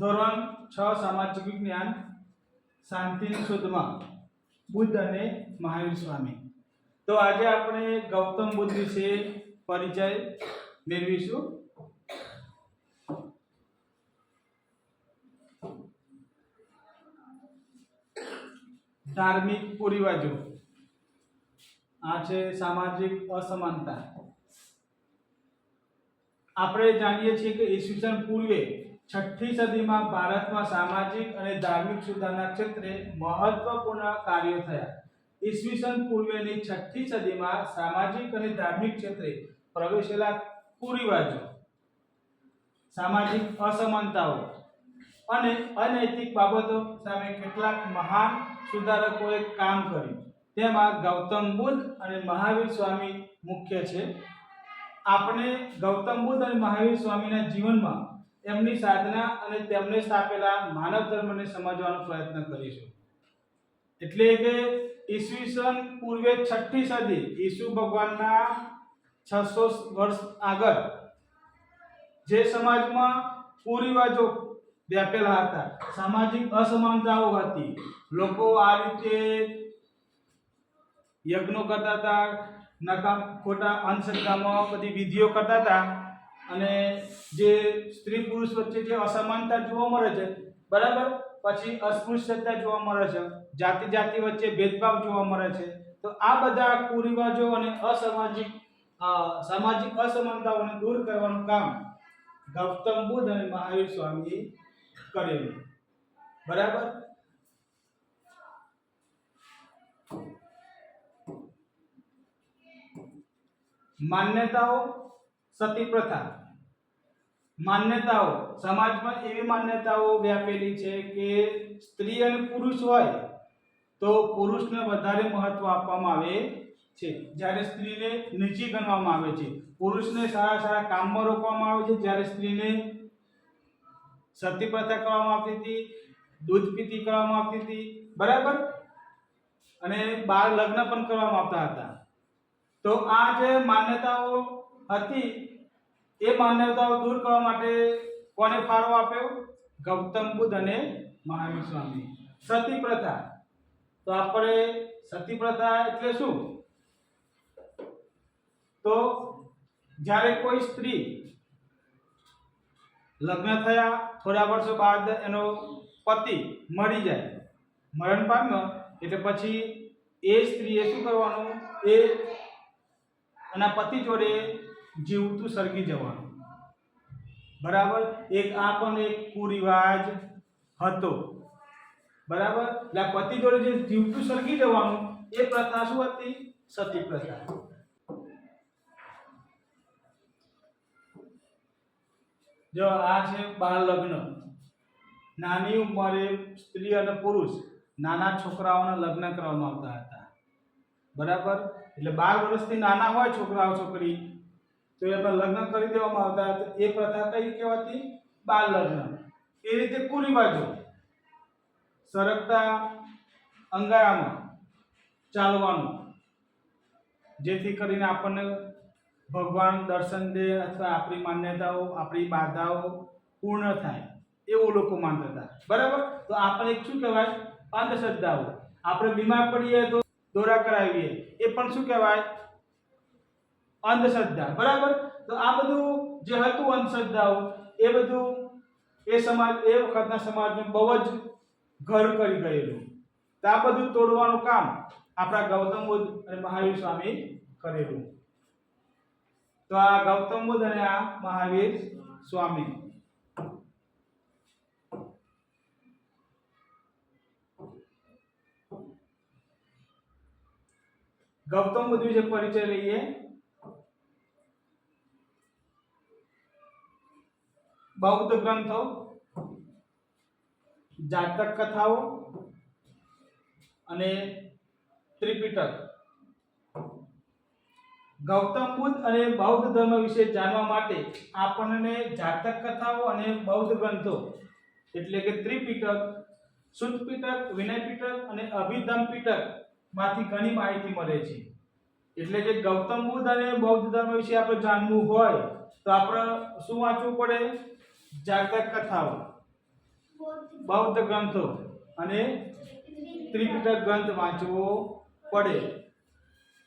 ધોરણ છ, સામાજિક વિજ્ઞાન શાંતિની શોધમાં બુદ્ધ અને મહાવીર સ્વામી. તો આજે આપણે ગૌતમ બુદ્ધ વિશે પરિચય મેળવીશું. ધાર્મિક કુરિવાજો આ છે સામાજિક અસમાનતા. આપણે જાણીએ છીએ કે ઈસવીસન પૂર્વે છઠ્ઠી સદીમાં ભારતમાં સામાજિક અને ધાર્મિક સુધારણા ક્ષેત્રે મહત્વપૂર્ણ કાર્યો થયા. ઈસવીસન પૂર્વેની છઠ્ઠી સદીમાં સામાજિક અને ધાર્મિક ક્ષેત્રે પ્રવેશેલા કુરિવાજો, સામાજિક અસમાનતાઓ અને અનૈતિક બાબતો સામે કેટલાક મહાન સુધારકોએ કામ કર્યું. તેમાં ગૌતમ બુદ્ધ અને મહાવીર સ્વામી મુખ્ય છે. આપણે ગૌતમ બુદ્ધ અને મહાવીર સ્વામીના જીવનમાં એમની સાધના અને તેમને સ્થાપેલા માનવ ધર્મને સમજવાનો પ્રયત્ન કરીશું. એટલે કે ઈસવીસન પૂર્વે છઠ્ઠી સદી ઈસુ ભગવાનના છસો વર્ષ આગળ જે સમાજમાં કુરિવાજો વ્યાપેલા હતા. સામાજિક અસમાનતાઓ હતી. લોકો આ રીતે યજ્ઞો કરતા હતા, નકામ ખોટા અંધશ્રદ્ધામાં બધી વિધિઓ કરતા હતા. અને જે સ્ત્રી પુરુષ વચ્ચે જે અસમાનતા જોવા મળે છે, બરાબર? પછી અસ્પૃશ્યતા જોવા મળે છે જાતિ જાતિ વચ્ચે ભેદભાવ જોવા મળે છે, તો આ બધા કુરિવાજો અને અસામાજિક સામાજિક અસમાનતાઓને દૂર કરવાનું કામ ગૌતમ બુદ્ધ અને મહાવીર સ્વામીએ કરેલું. બરાબર? માન્યતાઓ સતી પ્રથા. માન્યતાઓ. સમાજમાં એવી માન્યતાઓ વ્યાપેલી છે કે સ્ત્રી અને પુરુષ હોય તો પુરુષને વધારે મહત્વ આપવામાં આવે છે. જ્યારે સ્ત્રીને નીચી ગણવામાં આવે છે. પુરુષને સારા સારા કામમાં રોકવામાં આવે છે. જ્યારે સ્ત્રીને સતી પ્રથા કરવામાં આવતી હતી, દૂધ પીતી કરવામાં આવતી હતી, બરાબર? અને બાળ લગ્ન પણ કરવામાં આવતા હતા. તો આ જે માન્યતાઓ હતી. એ માન્યતાઓ દૂર કરવા માટે કોને ફાળો આપ્યો? ગૌતમ બુદ્ધ અને મહાવીર સ્વામી. સતી પ્રથા તો આપણે સતી પ્રથા એટલે શું? તો જ્યારે કોઈ સ્ત્રી લગ્ન થયા, થોડા વર્ષો બાદ એનો પતિ મરી જાય, મરણ પામ્યો, એટલે પછી એ સ્ત્રીએ શું કરવાનું? એ એના પતિ જોડે જીવતું સળગી જવાનું. બરાબર? એક આ પણ એક કુરિવાજ હતો. બરાબર? એટલે પતિ જોડે જે જીવતું સળગી જવાનું, એ પ્રથા શું હતી? સતી પ્રથા જો આ છે બાળ લગ્ન નાની ઉંમરે સ્ત્રી અને પુરુષ નાના છોકરાઓના લગ્ન કરવામાં આવતા હતા. બરાબર? એટલે બાર વર્ષથી નાના હોય છોકરાઓ છોકરી તો એમાં લગ્ન કરી દેવામાં આવતા તો એ પ્રથા કઈ કહેવાતી? બાળ લગ્ન. એ રીતે કુરિવાજો સરકતા, અંગારામાં ચાલવાનું. જેથી કરીને આપણને ભગવાન દર્શન દે અથવા આપણી માન્યતાઓ, આપણી બાધાઓ પૂર્ણ થાય. એવું લોકો માનતા હતા. બરાબર? તો આપણે શું કહેવાય? અંધશ્રદ્ધાઓ. આપણે બીમાર પડીએ તો દોરા કરાવીએ. એ પણ શું કહેવાય? અંધશ્રદ્ધા. બરાબર? તો આ બધું જે હતું અંધશ્રદ્ધાઓ, એ બધું એ સમાજ, એ વખતના સમાજનું બહુ જ ઘર કરી ગયેલું. તો આ બધું તોડવાનું કામ આપણા ગૌતમ બુદ્ધ અને મહાવીર સ્વામી કરેલું. તો આ ગૌતમ બુદ્ધ અને આ મહાવીર સ્વામી. ગૌતમ બુદ્ધ વિશે પરિચય લઈએ બૌદ્ધ ગ્રંથો, જાતક કથાઓ અને ત્રિપિટક. ગૌતમ બુદ્ધ અને બૌદ્ધ ધર્મ વિશે જાણવા માટે આપણને જાતક કથાઓ અને બૌદ્ધ ગ્રંથો એટલે કે ત્રિપિટક શુદ્ધ પિટક વિનય પિટક અને અભિધમ પિટકમાંથી ઘણી માહિતી મળે છે. એટલે કે ગૌતમ બુદ્ધ અને બૌદ્ધ ધર્મ વિશે આપણે જાણવું હોય તો આપણે શું વાંચવું પડે? જાતક કથાઓ, બૌદ્ધ ગ્રંથો અને ત્રિપિટક ગ્રંથ વાંચવો પડે.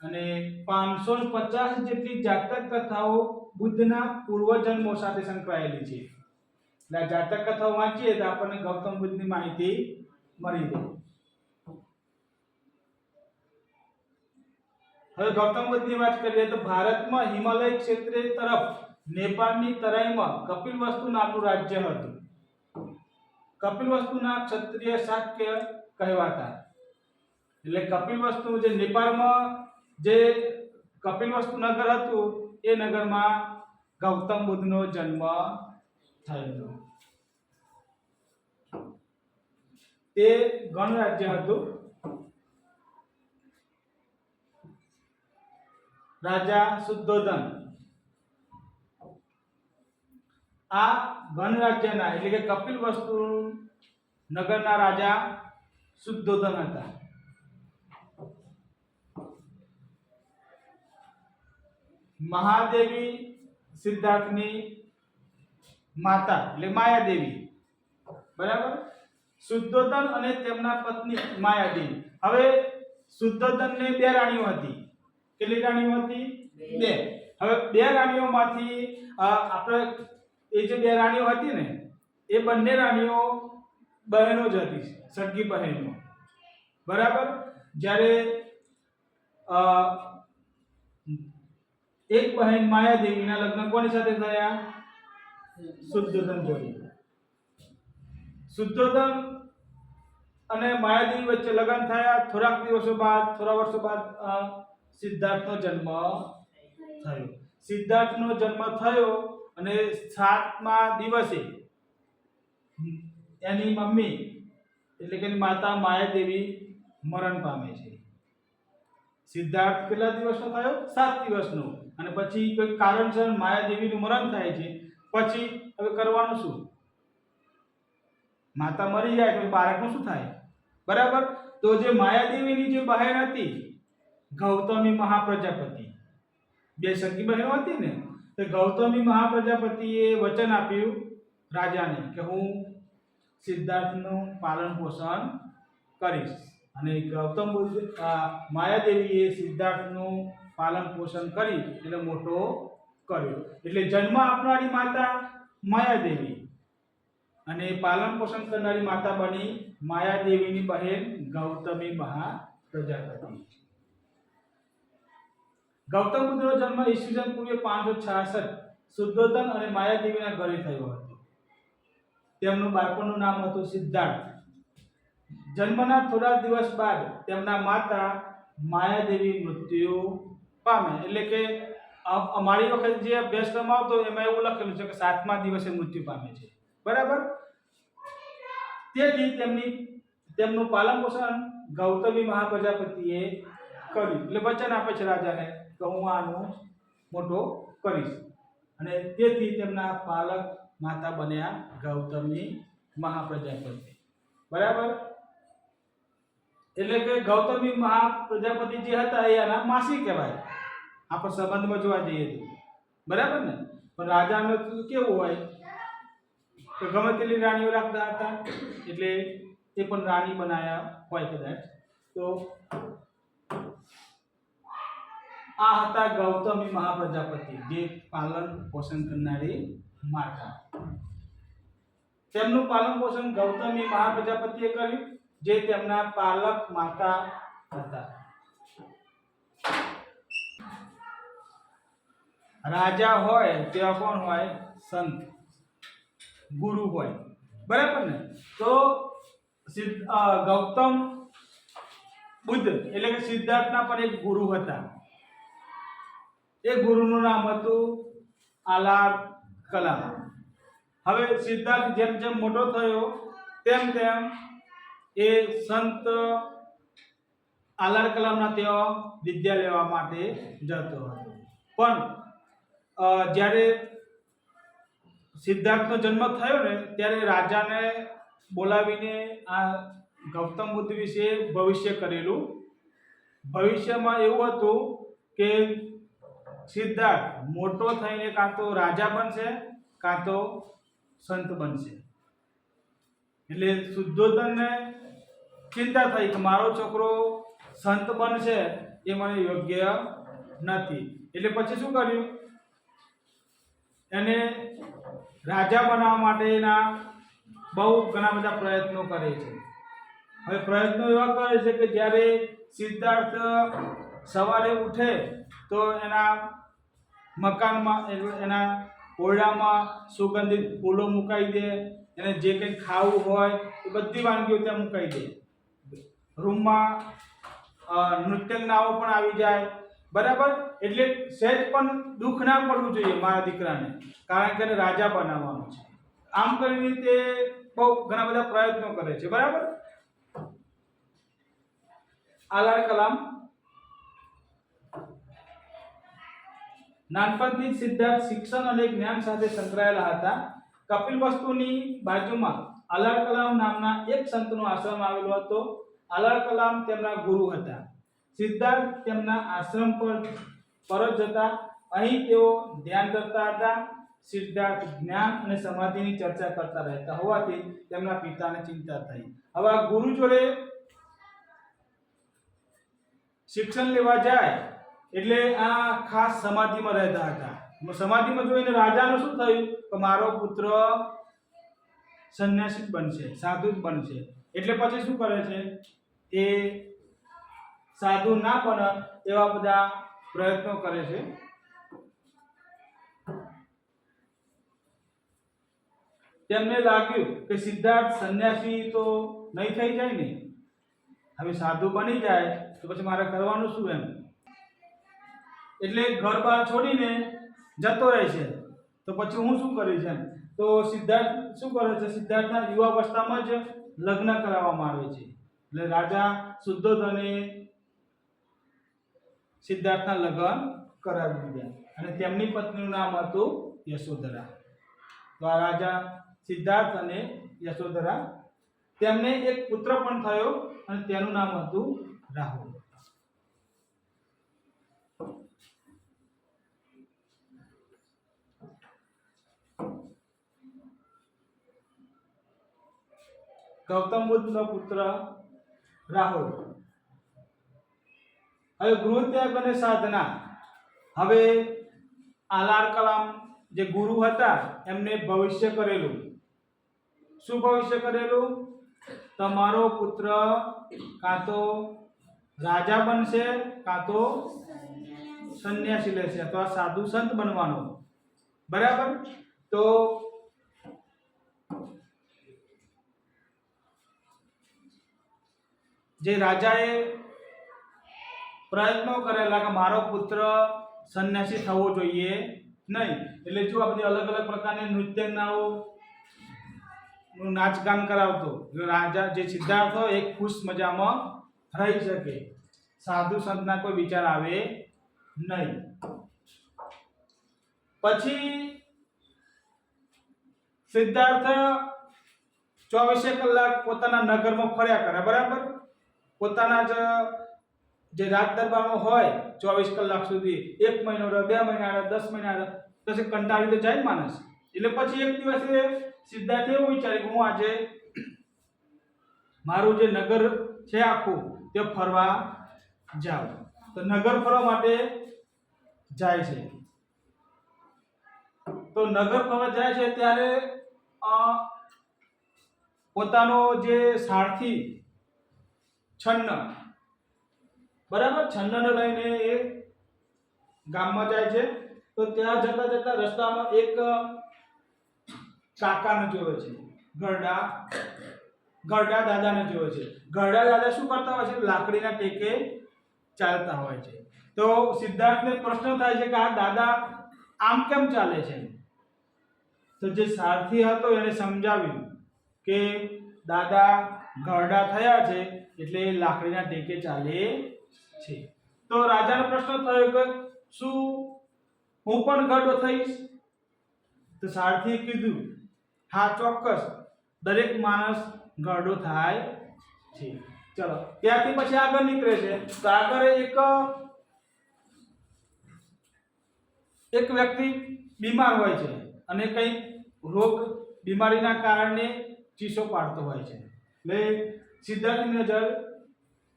અને પાંચસો પચાસ જેટલી જાતક કથાઓ બુદ્ધના પૂર્વજન્મો સાથે સંકળાયેલી છે. એટલે જાતક કથાઓ વાંચીએ તો આપણને ગૌતમ બુદ્ધની માહિતી મળી જાય હવે ગૌતમ બુદ્ધની વાત કરીએ તો ભારતમાં હિમાલય ક્ષેત્રે તરફ નેપાળની તરાઈમાં કપિલવસ્તુ નામનું રાજ્ય હતું. કપિલવસ્તુના ક્ષત્રિય શાક્ય કહેવાતા. એટલે કપિલવસ્તુ જે નેપાળમાં જે કપિલવસ્તુ નગર હતું, એ નગરમાં ગૌતમ બુદ્ધનો જન્મ થયેલો. તે ગણ રાજ્ય હતું. રાજા શુદ્ધોધન આ વનરાજ્યના એટલે કે કપિલ વસ્તુ નગરના રાજા શુદ્ધોધન હતા. મહાદેવી સિદ્ધાર્થની માતા એટલે માયાદેવી. બરાબર? શુદ્ધોધન અને તેમના પત્ની માયાદેવી. હવે શુદ્ધોધનને બે રાણીઓ હતી. કેટલી રાણીઓ હતી? બે. હવે બે રાણીઓમાંથી આપણે એ જે બે રાણીઓ હતી ને, એ બંને રાણીઓ બહેનો જ હતી, સગી બહેનો. બરાબર? જ્યારે એક બહેન માયાદેવીના લગ્ન કોની સાથે થયા? શુદ્ધોધન જોડી. શુદ્ધોધન અને માયાદેવી વચ્ચે લગ્ન થયા. થોડાક દિવસો બાદ, થોડા વર્ષો બાદ સિદ્ધાર્થનો જન્મ થયો. સિદ્ધાર્થનો જન્મ થયો અને સાતમા દિવસે એની મમ્મી એટલે કે માતા માયાદેવી મરણ પામે છે. સિદ્ધાર્થ કેટલા દિવસનો થયો? સાત દિવસનો. અને પછી કોઈ કારણસર માયાદેવીનું મરણ થાય છે. પછી હવે કરવાનું શું? માતા મરી જાય તો બાળકનું શું થાય? બરાબર? તો જે માયાદેવીની જે બહેન હતી, ગૌતમી મહાપ્રજાપતિ, બે સગી બહેનો હતી ને? તો ગૌતમી મહાપ્રજાપતિએ વચન આપ્યું રાજાને કે હું સિદ્ધાર્થનું પાલન પોષણ કરીશ. અને ગૌતમ બુદ્ધ માયાદેવીએ સિદ્ધાર્થનું પાલન પોષણ કરી એટલે મોટો કર્યો. એટલે જન્મ આપનારી માતા માયાદેવી. અને પાલન પોષણ કરનારી માતા બની માયાદેવીની બહેન ગૌતમી મહાપ્રજાપતિ. ગૌતમ બુદ્ધનો જન્મ ઈસવીસન પૂર્વે પાંચસો છાસઠ શુદ્ધોધન અને માયાદેવીના ઘરે થયો હતો. તેમનું બાળપણનું નામ હતું સિદ્ધાર્થ. જન્મના થોડા દિવસ બાદ તેમના માતા માયાદેવી મૃત્યુ પામે. એટલે કે અમારી વખત જે અભ્યાસક્રમ આવતો એમાં એવું લખેલું છે કે સાતમા દિવસે મૃત્યુ પામે છે. બરાબર? તેથી તેમની, તેમનું પાલન પોષણ ગૌતમી મહાપ્રજાપતિએ કર્યું. એટલે વચન આપે છે રાજાને. કે હું આનો મોટો કરીશ. અને તેથી તેમના પાલક માતા બન્યા ગૌતમની મહાપ્રજાપતિ. બરાબર? એટલે કે ગૌતમી મહાપ્રજાપતિ જે હતા એ એના માસી કહેવાય. આપણે સંબંધમાં જોવા જઈએ તો. બરાબર ને? પણ રાજાને કેવું હોય? તો ગમે તેટલી રાણીઓ રાખતા હતા, એટલે એ પણ રાણી બનાયા હોય કદાચ. તો આ હતા ગૌતમી મહાપ્રજાપતિ, જે પાલન પોષણ કરનારી માતા. તેમનું પાલન પોષણ ગૌતમી મહાપ્રજાપતિએ કર્યું, જે તેમના પાલક માતા હતા. રાજા હોય તેવા કોણ હોય? સંત. ગુરુ હોય. બરાબર ને? તો ગૌતમ બુદ્ધ, એટલે કે સિદ્ધાર્થના પણ એક ગુરુ હતા. એ ગુરુનું નામ હતું આલાર કલામ. હવે સિદ્ધાર્થ જેમ જેમ મોટો થયો, તેમ તેમ એ સંત આલાર કલામના તેઓ વિદ્યા લેવા માટે જતો હતો. પણ જ્યારે સિદ્ધાર્થનો જન્મ થયો ને, ત્યારે રાજાને બોલાવીને આ ગૌતમ બુદ્ધ વિશે ભવિષ્ય કરેલું. ભવિષ્યમાં એવું હતું કે સિદ્ધાર્થ મોટો થઈને કાં તો રાજા બનશે, કાં તો સંત બનશે. એટલે શુદ્ધોધનને ચિંતા થઈ કે મારો છોકરો સંત બનશે એ મને યોગ્ય નથી. એટલે પછી શું કર્યું? એને રાજા બનાવવા માટેના બહુ ઘણા બધા પ્રયત્નો કરે છે. હવે પ્રયત્નો એવા કરે છે કે જ્યારે સિદ્ધાર્થ સવારે ઉઠે તો એના મકાનમાં એના ઓરડામાં સુગંધિત ફૂલો મુકાઈ દે, એને જે કંઈ ખાવું હોય એ બધી વાનગીઓ ત્યાં મુકાઈ દે. રૂમમાં નૃત્યંગનાઓ પણ આવી જાય. બરાબર? એટલે સહેજ પણ દુઃખ ના પડવું જોઈએ મારા દીકરાને, કારણ કે એને રાજા બનાવવાનો છે. આમ કરીને તે બહુ ઘણા બધા પ્રયત્નો કરે છે. બરાબર? આલાર કલામ નાનપણથી સિદ્ધાર્થ શિક્ષણ અને જ્ઞાન સાથે સંકળાયેલા હતા. કપિલ વસ્તુની બાજુમાં અલાર કલામ નામના એક સંતનો આશ્રમ આવેલો હતો. અલાર કલામ તેમના ગુરુ હતા. સિદ્ધાર્થ તેમના આશ્રમ પર પરત જતા અહીં તેઓ ધ્યાન કરતા હતા. સિદ્ધાર્થ જ્ઞાન અને સમાધિની ચર્ચા કરતા રહેતા હોવાથી તેમના પિતાને ચિંતા થઈ. હવે ગુરુ જોડે શિક્ષણ લેવા જાય એટલે આ ખાસ સમાધિમાં રહેતા હતા. સમાધિમાં જોઈને રાજાનું શું થયું? કે મારો પુત્ર સંન્યાસી બનશે, સાધુ જ બનશે. એટલે પછી શું કરે છે? એ સાધુ ના પણ એવા બધા પ્રયત્નો કરે છે. તેમને લાગ્યું કે સિદ્ધાર્થ સંન્યાસી તો નહીં થઈ જાય ને? હવે સાધુ બની જાય તો પછી મારે કરવાનું શું એમ? એટલે ઘર બહાર છોડીને જતો રહે છે. તો પછી હું શું કરીશ એમ? તો સિદ્ધાર્થ શું કરે છે? સિદ્ધાર્થના યુવાવસ્થામાં જ લગ્ન કરાવવામાં આવે છે. એટલે રાજા શુદ્ધોધને સિદ્ધાર્થના લગ્ન કરાવી દીધા. અને તેમની પત્નીનું નામ હતું યશોધરા. તો આ રાજા સિદ્ધાર્થ અને યશોધરા. તેમને એક પુત્ર પણ થયો અને તેનું નામ હતું રાહુલ. ગૌતમ બુદ્ધનો પુત્ર રાહુલ. હવે ગૃહ ત્યાગ અને સાધના. હવે આલાર કલામ જે ગુરુ હતા, એમને ભવિષ્ય કરેલું. શું ભવિષ્ય કરેલું? તમારો પુત્ર કાં તો રાજા બનશે, કાં તો સંન્યાસી લેશે, અથવા સાધુ સંત બનવાનો. બરાબર? તો જે રાજાએ પ્રયત્નો કરેલા કે મારો પુત્ર સંન્યાસી થવો જોઈએ નહીં. એટલે જો આ બધી અલગ અલગ પ્રકારની નૃત્યનાઓ નું નાચગાન કરાવતો. રાજા જે સિદ્ધાર્થ હોય એ ખુશ મજામાં રહી શકે. સાધુ સંતના કોઈ વિચાર આવે નહીં. પછી સિદ્ધાર્થ ચોવીસે કલાક પોતાના નગરમાં ફર્યા કરે, બરાબર? પોતાના જ, જે રાજ દરબારમાં હોય ચોવીસ કલાક સુધી, એક મહિનો રહે, બે મહિના રહે, દસ મહિના રહે પછી કંટાળી તો જાય માણસ. એટલે પછી એક દિવસે સિદ્ધાર્થ એવું વિચાર્યું કે હું આજે મારું જે નગર છે આખું, તે ફરવા જાઉં. તો નગર ફરવા માટે જાય છે. તો નગર ફરવા જાય છે ત્યારે પોતાનો જે સારથી છન્ન બરાબર? છન્નને લઈને એ ગામમાં જાય છે. તો ત્યાં જતા જતા રસ્તામાં એક કાકાને જોવે છે. ગરડા. ગરડા દાદાને જોવે છે. ગરડા દાદા શું કરતા હોય છે? લાકડીના ટેકે ચાલતા હોય છે. તો સિદ્ધાર્થને પ્રશ્ન થાય છે કે આ દાદા આમ કેમ ચાલે છે? તો જે સારથી હતો એને સમજાવ્યું કે દાદા ગરડા થયા છે એટલે લાકડીના ટેકે ચાલે છે. તો રાજાનો પ્રશ્ન થયો કે શું હું પણ ગઢો થઈશ? તો સારથીએ કીધું, હા, ચોક્કસ. દરેક માણસ ગઢો થાય છે. ચલો, ત્યાંથી પછી આગળ નીકળે છે. તો આગળ એક એક વ્યક્તિ બીમાર હોય છે અને કંઈક રોગ, બીમારીના કારણે ચીસો પાડતો હોય છે. એટલે સિદ્ધાર્થની નજર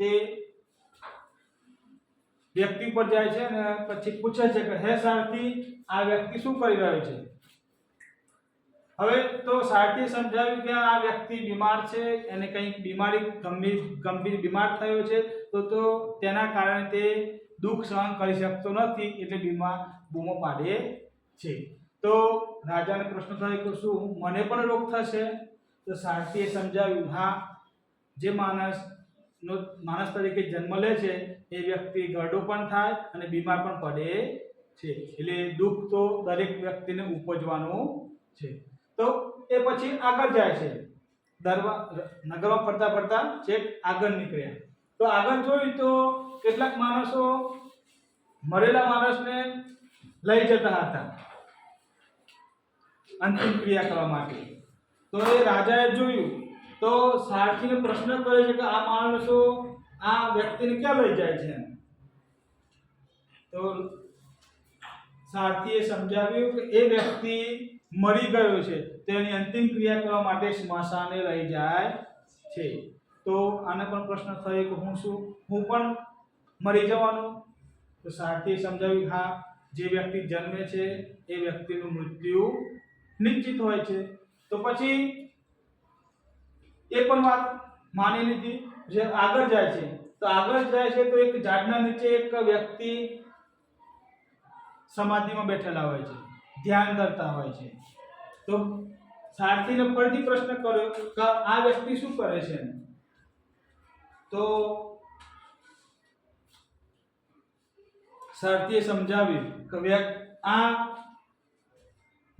તે વ્યક્તિ પર જાય છે અને પછી પૂછે છે કે, હે સારથી, આ વ્યક્તિ શું કરી રહ્યો છે? હવે તો સારથી સમજાવ્યું કે આ વ્યક્તિ બીમાર છે, એને કંઈક બીમારી, ગંભીર ગંભીર બીમાર થયો છે, તો તો તેના કારણે તે દુઃખ સહન કરી શકતો નથી, એટલે બીમાર બૂમો પાડે છે. તો રાજાને પ્રશ્ન થાય કે, શું મને પણ રોગ થશે? તો સારથીએ સમજાવ્યું, હા જે માણસ નો માણસ તરીકે જન્મ લે છે, એ વ્યક્તિ ગરડો પણ થાય અને બીમાર પણ પડે છે. એટલે દુઃખ તો દરેક વ્યક્તિને ઉપજવાનું છે. તો એ પછી આગળ જાય છે. દરવા નગરમાં ફરતા ફરતા છેક આગળ નીકળ્યા. તો આગળ જોયું તો કેટલાક માણસો મરેલા માણસને લઈ જતા હતા. અંતિમ ક્રિયા કરવા માટે. તો એ રાજાએ જોયું તો સારથીને પ્રશ્ન કરે છે કે આ માણસો આ વ્યક્તિને ક્યાં લઈ જાય છે તો સારથીએ સમજાવ્યું કે એ વ્યક્તિ મરી ગયો છે, તેની અંતિમ ક્રિયા કરવા માટે સ્મશાને લઈ જાય છે. તો આને પણ પ્રશ્ન થયો કે હું શું, હું પણ મરી જવાનું? તો સારથીએ સમજાવ્યું, હા, જે વ્યક્તિ જન્મે છે, એ વ્યક્તિનું મૃત્યુ નિશ્ચિત હોય છે. તો પછી એ પણ વાત માની લીધી. જે આગળ જાય છે. તો આગળ જાય છે તો એક ઝાડના નીચે એક વ્યક્તિ સમાધિમાં બેઠેલા હોય છે. ધ્યાન કરતા હોય છે. તો સારથીને ફરીથી પ્રશ્ન કર્યો કે આ વ્યક્તિ શું કરે છે? તો સારથીએ સમજાવ્યું કે આ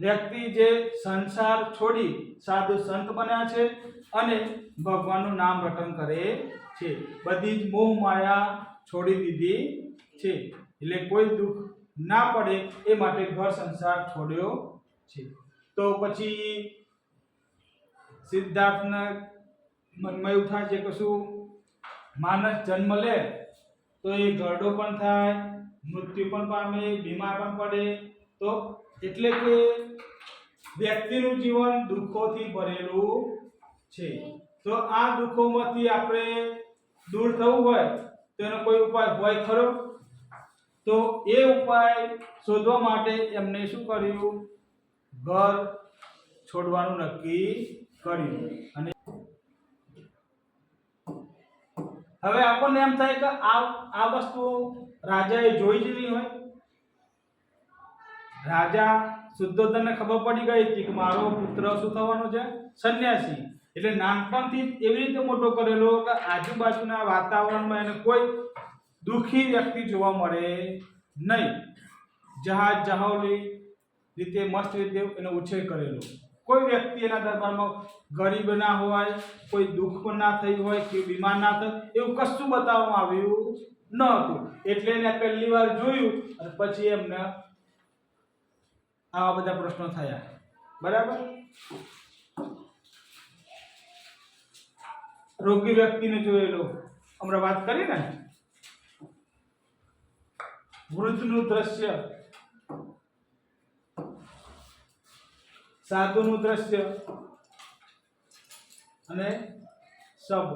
વ્યક્તિ જે સંસાર છોડી સાધુ સંત બન્યા છે અને ભગવાનનું નામ રટન કરે છે. બધી જ મોહ માયા છોડી દીધી છે. એટલે કોઈ દુઃખ ના પડે એ માટે ઘર સંસાર છોડ્યો છે. તો પછી સિદ્ધાર્થના મનમાં એવું થાય છે કે શું? માણસ જન્મ લે તો એ ગરડો પણ થાય, મૃત્યુ પણ પામે, બીમાર પણ પડે. તો એટલે કે વ્યક્તિનું જીવન દુઃખોથી ભરેલું છે. તો આ દુઃખોમાંથી આપણે દૂર થવું હોય, તો એનો કોઈ ઉપાય હોય ખરો? તો એ ઉપાય શોધવા માટે એમને શું કર્યું? ઘર છોડવાનું નક્કી કર્યું. અને હવે આપણને એમ થાય કે આ આ વસ્તુ રાજાએ જોઈ જ નહીં હોય. રાજા શુદ્ધોધનને ખબર પડી ગઈ હતી કે મારો પુત્ર શું થવાનો છે? સંન્યાસી. એટલે નાનપણથી એવી રીતે મોટો કરેલો કે આજુબાજુના વાતાવરણમાં એને કોઈ દુઃખી વ્યક્તિ જોવા મળે નહીં. જહાજ જહાવલી રીતે, મસ્ત રીતે એનો ઉછેર કરેલો. કોઈ વ્યક્તિ એના દરબારમાં ગરીબ ના હોય, કોઈ દુઃખ પણ ના થઈ હોય કે બીમાર ના થાય, એવું કશું બતાવવામાં આવ્યું ન હતું. એટલે એને પહેલી વાર જોયું અને પછી એમને આવા બધા પ્રશ્નો થયા. બરાબર? રોગી વ્યક્તિને જોયેલો. હમણાં વાત કરી ને? વૃદ્ધનું દ્રશ્ય. સાધુનું દ્રશ્ય. અને સબ